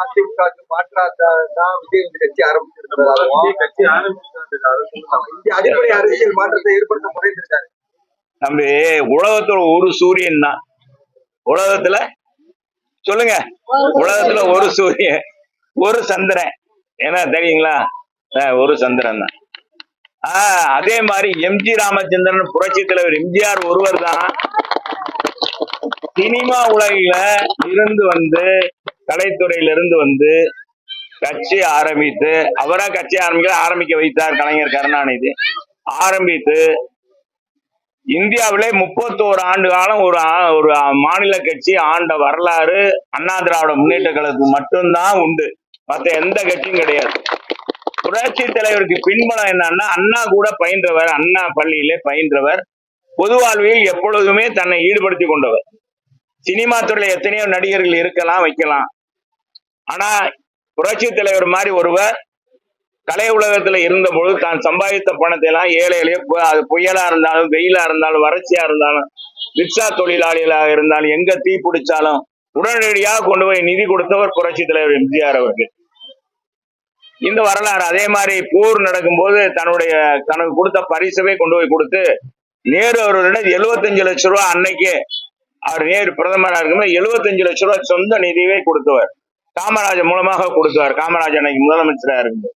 அதிமுகவுக்கு மாற்றா தான் விஜய் வந்து கட்சி இந்திய அடிப்படை அரசியல் மாற்றத்தை ஏற்படுத்த முறைந்திருக்காரு தம்பி உலகத்துல ஒரு சூரியன் தான். உலகத்துல சொல்லுங்க. உலகத்துல ஒரு சூரியன் ஒரு சந்திரன். ஏன்னா தெரியுங்களா? ஒரு சந்திரன் தான். ஆஹ் அதே மாதிரி எம்ஜி ராமச்சந்திரன் புரட்சி தலைவர் எம்ஜிஆர் ஒருவர் தான். சினிமா உலகில இருந்து வந்து கலைத்துறையிலிருந்து வந்து கட்சி ஆரம்பித்து அவராக கட்சி ஆரம்பிக்க ஆரம்பிக்க வைத்தார் கலைஞர் கருணாநிதி. ஆரம்பித்து இந்தியாவிலே முப்பத்தோரு ஆண்டு காலம் ஒரு ஒரு மாநில கட்சி ஆண்ட வரலாறு அண்ணா திராவிட முன்னேற்ற கழகத்துக்கு மட்டும்தான் உண்டு. மற்ற எந்த கட்சியும் கிடையாது. புரட்சி தலைவருக்கு பின்பலம் என்னன்னா அண்ணா கூட பயின்றவர் அண்ணா பள்ளியிலே பயின்றவர் பொது வாழ்வில் எப்பொழுதுமே தன்னை ஈடுபடுத்தி கொண்டவர். சினிமா துறையில எத்தனையோ நடிகர்கள் இருக்கலாம் வைக்கலாம். ஆனா புரட்சி தலைவர் மாதிரி ஒருவர் கலை உலகத்துல இருந்த பொழுது தான் சம்பாதித்த பணத்தை எல்லாம் ஏழை எளிய பு- அது புயலா இருந்தாலும் வெயிலா இருந்தாலும் வறட்சியா இருந்தாலும் ரிக்ஷா தொழிலாளிகளாக இருந்தாலும் எங்க தீ பிடிச்சாலும் உடனடியாக கொண்டு போய் நிதி கொடுத்தவர் புரட்சி தலைவர் எம்ஜிஆர் அவர்கள். இந்த வரலாறு அதே மாதிரி போர் நடக்கும்போது தன்னுடைய தனக்கு கொடுத்த பரிசவே கொண்டு போய் கொடுத்து நேரு அவர்களிடம் 75 லட்சம் ரூபா அன்னைக்கு அவர் நேரு பிரதமராக இருக்கும்போது 75 லட்சம் ரூபாய் சொந்த நிதியவே கொடுத்தவர். காமராஜர் மூலமாக கொடுத்தார் காமராஜர் அன்னைக்கு முதலமைச்சராக இருக்கும்போது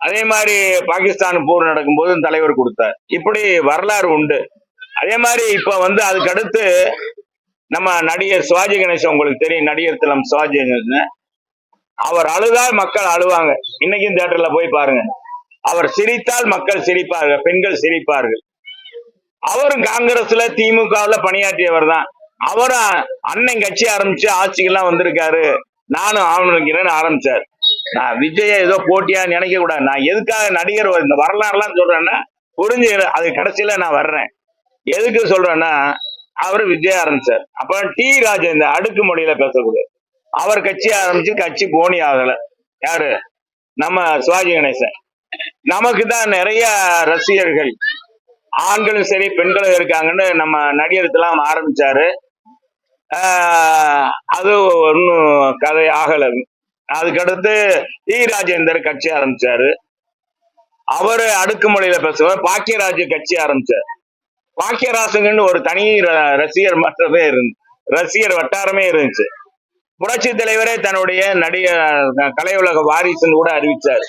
அதே மாதிரி பாகிஸ்தான் போர் நடக்கும்போது தலைவர் கொடுத்தார். இப்படி வரலாறு உண்டு. அதே மாதிரி இப்ப வந்து அதுக்கடுத்து நம்ம நடிகர் சிவாஜி கணேசன் உங்களுக்கு தெரியும் நடிகர் திலம் சிவாஜி கணேசன். அவர் அழுதால் மக்கள் அழுவாங்க. இன்னைக்கும் தியேட்டர்ல போய் பாருங்க. அவர் சிரித்தால் மக்கள் சிரிப்பார்கள் பெண்கள் சிரிப்பார்கள். அவரும் காங்கிரஸ்ல திமுகவுல பணியாற்றியவர் தான். அவரும் அன்னை கட்சி ஆரம்பிச்சு ஆட்சிக்கெல்லாம் வந்திருக்காரு. நானும் ஆரம்பிக்கிறேன்னு ஆரம்பிச்சார். நான் விஜய ஏதோ போட்டியா நினைக்க கூடாது. நான் எதுக்காக நடிகர் இந்த வரலாறுலாம் சொல்றேன்னா புரிஞ்சு அது கடைசியில நான் வர்றேன். எதுக்கு சொல்றேன்னா அவர் விஜய் ஆரம்பிச்சார். அப்புறம் டி ராஜேந்தர் அடுக்குமொழியில பேசக்கூடாது அவர் கட்சி ஆரம்பிச்சு கட்சி போனி ஆகல. யாரு? நம்ம சிவாஜி கணேசன். நமக்கு தான் நிறைய ரசிகர்கள் ஆண்களும் சரி பெண்களும் இருக்காங்கன்னு நம்ம நடிகர்த்தெல்லாம் ஆரம்பிச்சாரு. அது ஒன்றும் கதை ஆகல. அதுக்கடுத்து டி ராஜேந்தர் கட்சி ஆரம்பிச்சாரு. அவரு அடுக்குமொழியில பேசுவார். பாக்கியராஜ் கட்சி ஆரம்பிச்சார். பாக்கியராசுங்கன்னு ஒரு தனி ரசிகர் மற்றமே இருந்து ரசிகர் வட்டாரமே இருந்துச்சு. புரட்சி தலைவரே தன்னுடைய நடிக கலை உலக வாரிசுன்னு கூட அறிவிச்சார்.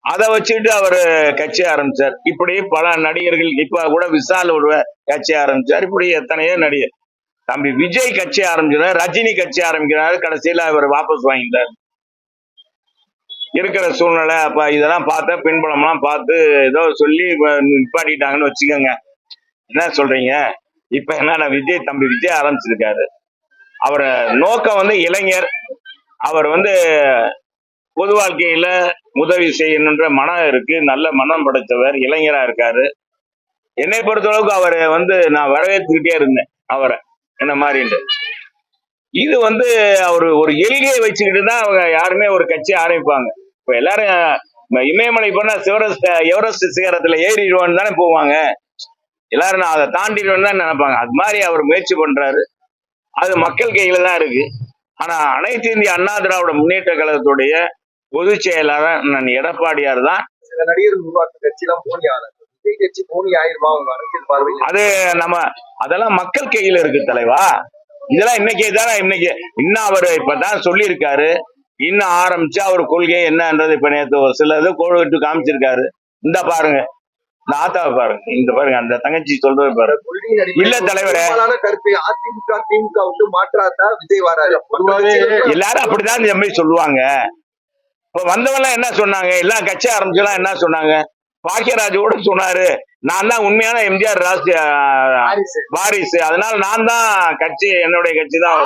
அதை வச்சுட்டு அவரு கட்சி ஆரம்பிச்சார். இப்படி பல நடிகர்கள் இப்ப கூட விசால் ஒரு கட்சி ஆரம்பிச்சார். இப்படி எத்தனையோ நடிகர். தம்பி விஜய் கட்சி ஆரம்பிச்சார் ரஜினி கட்சி ஆரம்பிக்கிறாரு கடைசியில அவர் வாபஸ் வாங்கிட்டார். இருக்கிற சூழ்நிலை அப்ப இதெல்லாம் பார்த்த பின்புலம்லாம் பார்த்து ஏதோ சொல்லி நிப்பாட்டிட்டாங்கன்னு வச்சுக்கோங்க. என்ன சொல்றீங்க? இப்ப என்ன விஜய் தம்பி விஜய் ஆரம்பிச்சிருக்காரு. அவரை நோக்கம் வந்து இளைஞர். அவர் வந்து பொது வாழ்க்கையில உதவி செய்யணுன்ற மனம் இருக்கு. நல்ல மனம் படைத்தவர் இளைஞரா இருக்காரு. என்னை பொறுத்தளவுக்கு அவரை வந்து நான் வரவேற்றுக்கிட்டே இருந்தேன். அவரை. என்ன மாறிண்டு? இது வந்து அவர் ஒரு எல்கையை வச்சுக்கிட்டு தான் அவங்க யாருமே ஒரு கட்சி ஆரம்பிப்பாங்க. இப்ப எல்லாரும் இமயமலை போனா சிவரஸ்ட் எவரெஸ்ட் சிகரத்துல ஏறிடுவோன்னு தானே போவாங்க. எல்லாரும் நான் அதை தாண்டிடுவேன்னு தான் நினைப்பாங்க. அது மாதிரி அவர் முயற்சி பண்றாரு. அது மக்கள் கையில தான் இருக்கு. ஆனா அனைத்து இந்திய அண்ணா திராவிட முன்னேற்ற கழகத்துடைய பொதுச் செயலாளர் நான் எடப்பாடியார் தான் சில நடிகர்கள் உருவாக்க கட்சியெல்லாம் அது நம்ம அதெல்லாம் மக்கள் கையில இருக்கு தலைவா. இதெல்லாம் இன்னைக்கு தானே இன்னைக்கு இன்னும் அவர் இப்பதான் சொல்லியிருக்காரு. இன்னும் ஆரம்பிச்சு அவர் கொள்கை என்னன்றது இப்ப நேத்து ஒரு சில இது கோழுவிட்டு காமிச்சிருக்காரு. இந்த பாருங்க இந்த ஆத்தாவை பாருங்க இந்த பாருங்க அந்த தங்கச்சி சொல்றது அடிப்படையில் இல்ல தலைவரே. கருத்து அதிமுக திமுக விட்டு மாற்றாதான் விஜய் பொதுவாவே எல்லாரும் அப்படிதான் இந்த மாதிரி சொல்லுவாங்க. இப்ப வந்தவங்க என்ன சொன்னாங்க? எல்லா கட்சி ஆரம்பிச்செல்லாம் என்ன சொன்னாங்க? பாக்கியராஜ் கூட சொன்னாரு. நான் தான் உண்மையான எம்ஜிஆர் வாரிசு. வாரிசு. அதனால நான் தான் கட்சி என்னுடைய கட்சி தான்.